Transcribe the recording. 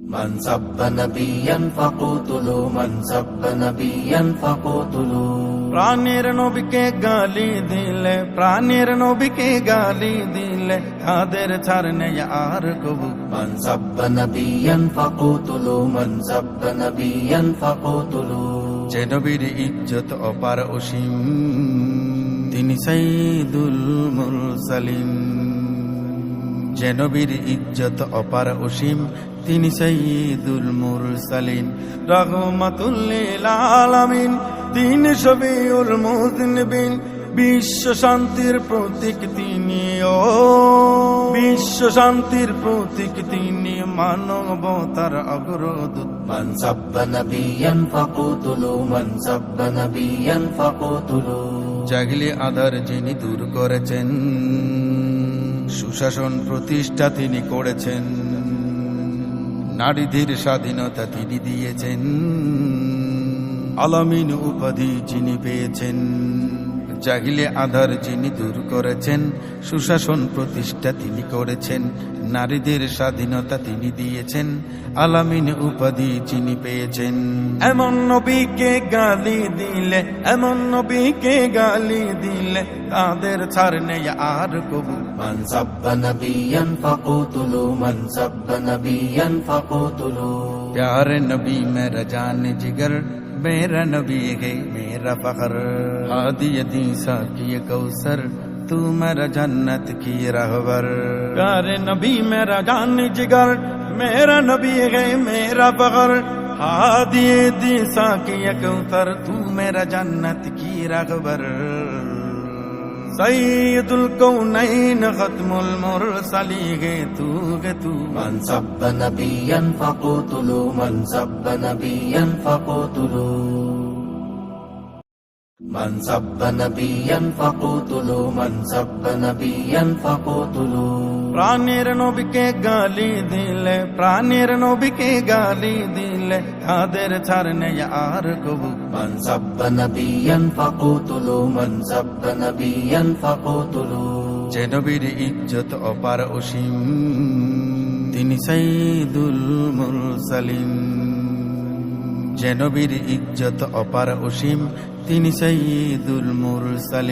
من سب نبيا فقتلوا من سب نبيا فقتلوا প্রাণের নবীকে গালি দিলে প্রাণের নবীকে গালি দিলে তাদের ছাড় নেই আর কবু من سب نبيا فقتلوا من سب نبيا فقتلوا যে নবীর ইজ্জত অপার অসীম তিনি সাইদুল মুরসালিম জেনবির ইজ্জত অপার অসীম তিনি সঈদুল মুর সালিন আলামিন তিন শবিউল মুজনবিন বিশ্ব শান্তির প্রতীক তিনি ও বিশ্ব শান্তির প্রতীক তিনি। মানবতার অগ্রদূত। মান সাব্বা নবিয়ান ফাকুতুলু নবিয়ান ফাকুতুলু। জাগলি আধার যিনি দূর করেছেন। সুশাসন প্রতিষ্ঠা তিনি করেছেন। নারীদের স্বাধীনতা তিনি দিয়েছেন। আলামিন উপাধি যিনি পেয়েছেন। জাহিলে আধার যিনি দূর করেছেন সুশাসন প্রতিষ্ঠা তিনি করেছেন নারীদের স্বাধীনতা তিনি দিয়েছেন আলামিন উপাধি যিনি পেয়েছেন। এমন নবীকে গালি দিলে এমন নবীকে গালি দিলে তাদের ছাড় নেই আর কবু। من سب نبيا فقتلوا من سب نبيا فقتلوا پیار نبی میرا جان جگر मेरा नबी है, मेरा फखर। आदि दी की कौसर, तू मेरा जन्नत की रहबर प्यारे नबी, मेरा जान जिगर, मेरा नबी है, मेरा फखर। हादी दी की कौसर, तू मेरा जन्नत की रहबर سيد الكونين ختم المرسلين توك تو من سب نبيا فقتلوا من سب نبيا فقتلوا من سب نبيا فقتلوا من سب نبيا فقتلوا প্রাণের নবীকে গালি দিলে প্রাণের নবীকে গালি দিলে তাদের ছাড় নেই আর কবু من سب نبيا فقتلوا من سب نبيا فقتلوا যে নবীর ইজ্জত অপার অসীম তিনি সাইদুল মুরসালিম যে নবীর ইজ্জত অপার অসীম তিনি সঈদুল মুরসালিম